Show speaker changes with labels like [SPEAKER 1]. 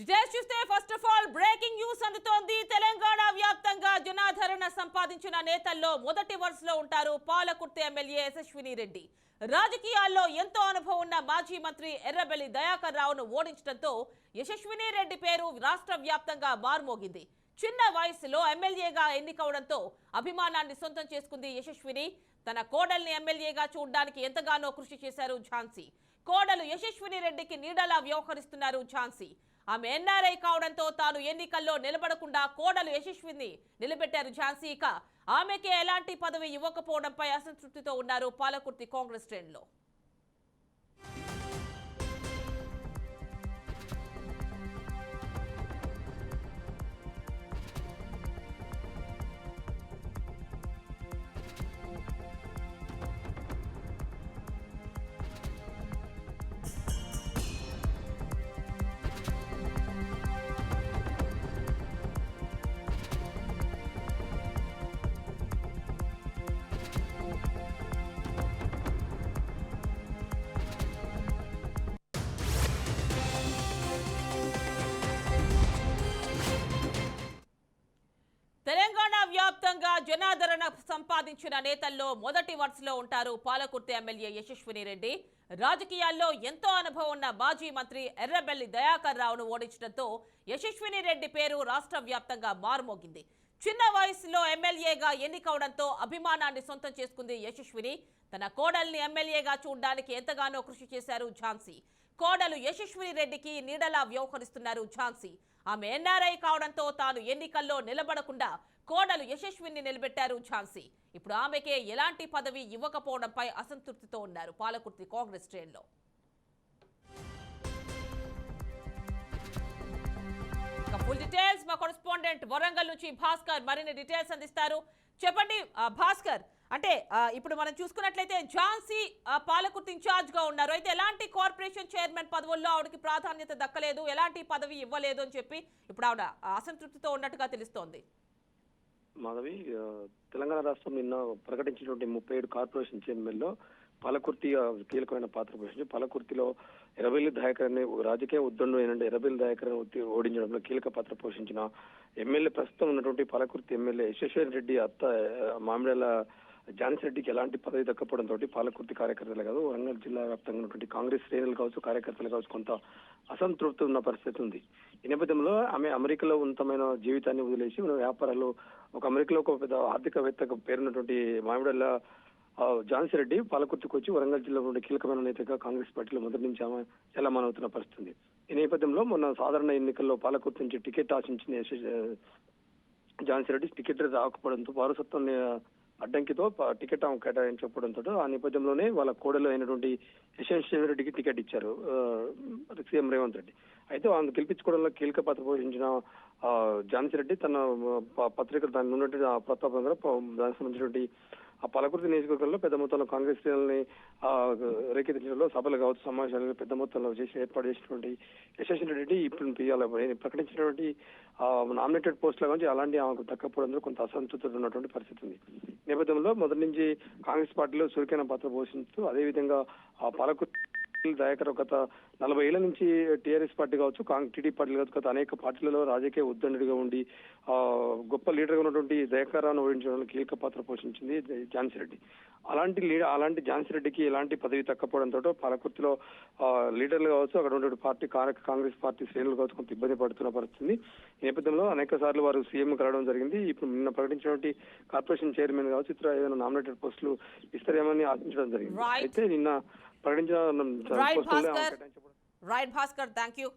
[SPEAKER 1] Details చూస్తే first of all breaking news అందుతోంది. తెలంగాణ వ్యాప్తంగా జనాదరణ సంపాదించిన నేతల్లో మొదటి వరుసలో ఉంటారు పాలకుర్తి ఎమ్మెల్యే యశస్విని రెడ్డి. రాజకీయాల్లో ఎంతో అనుభవం ఉన్న మాజీ మంత్రి ఎర్రబెల్లి దయాకర్ రావును ఓడించడంతో యశస్విని రెడ్డి పేరు రాష్ట్ర వ్యాప్తంగా మార్మోగింది. చిన్న వయసులో ఎమ్మెల్యేగా ఎన్నికవడంతో అభిమానాన్ని సొంతం చేసుకుంది యశస్విని. తన కోడల్ని ఎమ్మెల్యేగా చూడడానికి ఎంతగానో కృషి చేశారు ఝాన్సీ. కోడలు యశస్విని రెడ్డికి నీడలా వ్యవహరిస్తున్నారు ఝాన్సీ. ఆమె ఎన్ఆర్ఐ కావడంతో తాను ఎన్నికల్లో నిలబడకుండా కోడలు యశస్విని నిలబెట్టారు ఝాన్సీ. ఇక ఆమెకే ఎలాంటి పదవి ఇవ్వకపోవడంపై అసంతృప్తితో ఉన్నారు పాలకుర్తి కాంగ్రెస్ శ్రేణులు. తెలంగాణ జనాదరణ సంపాదించిన నేతల్లో మొదటి వరుసలో ఉంటారు పాలకుర్తి ఎమ్మెల్యే యశస్విని రెడ్డి. రాజకీయాల్లో ఎంతో అనుభవం ఉన్న మాజీ మంత్రి ఎర్రబెల్లి దయాకర్ రావును ఓడించడంతో యశస్విని రెడ్డి పేరు రాష్ట్ర వ్యాప్తంగా మారుమోగింది. చిన్న వయసులో ఎమ్మెల్యేగా ఎన్నికవడంతో అభిమానాన్ని సొంతం చేసుకుంది యశస్విని. తన కోడల్ని ఎమ్మెల్యేగా చూడడానికి ఎంతగానో కృషి చేశారు ఝాన్సీ. కోడలు యశస్విని రెడ్డికి నీడలా వ్యవహరిస్తున్నారు ఝాన్సీ. ఆమె ఎన్ఆర్ఐ కావడంతో తాను ఎన్నికల్లో నిలబడకుండా కోడలు యశస్విని నిలబెట్టారు ఝాన్సీ. ఇప్పుడు ఆమెకే ఎలాంటి పదవి ఇవ్వకపోవడంపై అసంతృప్తితో ఉన్నారు పాలకుర్తి కాంగ్రెస్ శ్రేణులో. ఫుల్ డీటెయిల్స్ మా కొరస్పాండెంట్ వరంగల్ నుంచి భాస్కర్ మరిన్ని డీటెయిల్స్ అందిస్తారు. చెప్పండి భాస్కర్ అంటే ఇప్పుడు మనం చూసుకున్నట్లయితే ఝాన్సీ పాలకుర్తి ఇన్ఛార్జ్గా ఉన్నారు. అయితే ఎలాంటి కార్పొరేషన్ చైర్మన్ పదవుల్లో ఆవిడకి ప్రాధాన్యత దక్కలేదు ఎలాంటి పదవి ఇవ్వలేదు అని చెప్పి ఇప్పుడు ఆవిడ అసంతృప్తితో ఉన్నట్టుగా తెలుస్తోంది.
[SPEAKER 2] మాధవి తెలంగాణ రాష్ట్రం నిన్న ప్రకటించినటువంటి ముప్పై ఏడు కార్పొరేషన్ చైర్మన్లో పాలకుర్తి కీలకమైన పాత్ర పోషించి పాలకుర్తిలో ఎర్రబెల్లి దయాకర్ అనే రాజకీయ ఉద్దండు ఏంటంటే ఎర్రబెల్లి దయాకర్ ఓడించడంలో కీలక పాత్ర పోషించిన ఎమ్మెల్యే ప్రస్తుతం ఉన్నటువంటి పాలకుర్తి ఎమ్మెల్యే యశస్వర్ రెడ్డి అత్త ఆ, మామిడాల ఝాన్సీ రెడ్డికి ఎలాంటి పదవి దక్కపోవడంతో పాలకుర్తి కార్యకర్తలు కాదు వరంగల్ జిల్లా వ్యాప్తంగా ఉన్నటువంటి కాంగ్రెస్ శ్రేణులు కావచ్చు కార్యకర్తలు కావచ్చు కొంత అసంతృప్తి ఉన్న పరిస్థితి ఉంది. ఈ నేపథ్యంలో ఆమె అమెరికాలో ఉన్నతమైన జీవితాన్ని వదిలేసి మన వ్యాపారాలు ఒక అమెరికాలో ఒక పెద్ద ఆర్థికవేత్త పేరున్నటువంటి మామిడల్ల ఆ, ఝాన్సీ రెడ్డి పాలకుర్తికి వచ్చి వరంగల్ జిల్లాలో ఉండే కీలకమైన నేతగా కాంగ్రెస్ పార్టీలో మొదటి నుంచి ఆమె చలమానవుతున్న పరిస్థితి ఉంది. ఈ నేపథ్యంలో మొన్న సాధారణ ఎన్నికల్లో పాలకుర్తి నుంచి టికెట్ ఆశించిన యశ- ఝాన్సీ రెడ్డి టికెట్ రాకపోవడంతో వారసత్వం అడ్డంకితో టికెట్ ఆమె కేటాయించకపోవడంతో ఆ నేపథ్యంలోనే వాళ్ళ కోడలు అయినటువంటి యశస్వి రెడ్డికి టికెట్ ఇచ్చారు సీఎం రేవంత్ రెడ్డి. అయితే ఆమెను గెలిపించుకోవడంలో కీలక పాత్ర పోషించిన ఆ, ఝాన్సీ రెడ్డి తన ప- పత్రిక దాని ఉన్నటువంటి ఆ ప్రతాపం దానికి సంబంధించినటువంటి ఆ పలకృతి నియోజకవర్గంలో పెద్ద మొత్తంలో కాంగ్రెస్ శ్రేణుల్ని రేకెత్తించడంలో సభలు కావచ్చు సమావేశాలు పెద్ద మొత్తంలో చేసి ఏర్పాటు చేసినటువంటి యశస్వి రెడ్డి ఇప్పుడు ఇవాళ ప్రకటించినటువంటి నామినేటెడ్ పోస్టుల గురించి అలాంటి ఆమెకు దక్కపోవడంలో కొంత అసంతృప్తి ఉన్నటువంటి పరిస్థితి ఉంది. నేపథ్యంలో మొదటి నుంచి కాంగ్రెస్ పార్టీలో చురుకైన పాత్ర పోషిస్తూ అదేవిధంగా ఆ పాలకుర్తి దయాకర్ గత నలభై ఏళ్ళ నుంచి టీఆర్ఎస్ పార్టీ కావచ్చు కాంగ్రెస్ టీడీ పార్టీలు కావచ్చు గత అనేక పార్టీలలో రాజకీయ ఉద్దండుడిగా ఉండి ఆ గొప్ప లీడర్గా ఉన్నటువంటి దయాకర్ రావును ఓడించడంలో కీలక పాత్ర పోషించింది ఝాన్సీ రెడ్డి. అలాంటి లీడర్ అలాంటి ఝాన్సీ రెడ్డికి ఎలాంటి పదవి తక్కపోవడంతో పాలకుర్తిలో ఆ, లీడర్లు కావచ్చు అక్కడ ఉన్న పార్టీ కాంగ్రెస్ పార్టీ శ్రేణులు కావచ్చు కొంత ఇబ్బంది పడుతున్న పరిస్థితి. నేపథ్యంలో అనేక సార్లు వారు సీఎం కలవడం జరిగింది. ఇప్పుడు నిన్న ప్రకటించినటువంటి కార్పొరేషన్ చైర్మన్ కావచ్చు ఇతర ఏదైనా నామినేటెడ్ పోస్టులు ఇస్తారేమని ఆశించడం జరిగింది. అయితే నిన్న ప్రకటించిన
[SPEAKER 1] Right,
[SPEAKER 2] పోస్టుల్లో ఆమె
[SPEAKER 1] Bhaskar.
[SPEAKER 2] కేటాయించబడ-
[SPEAKER 1] right Bhaskar thank you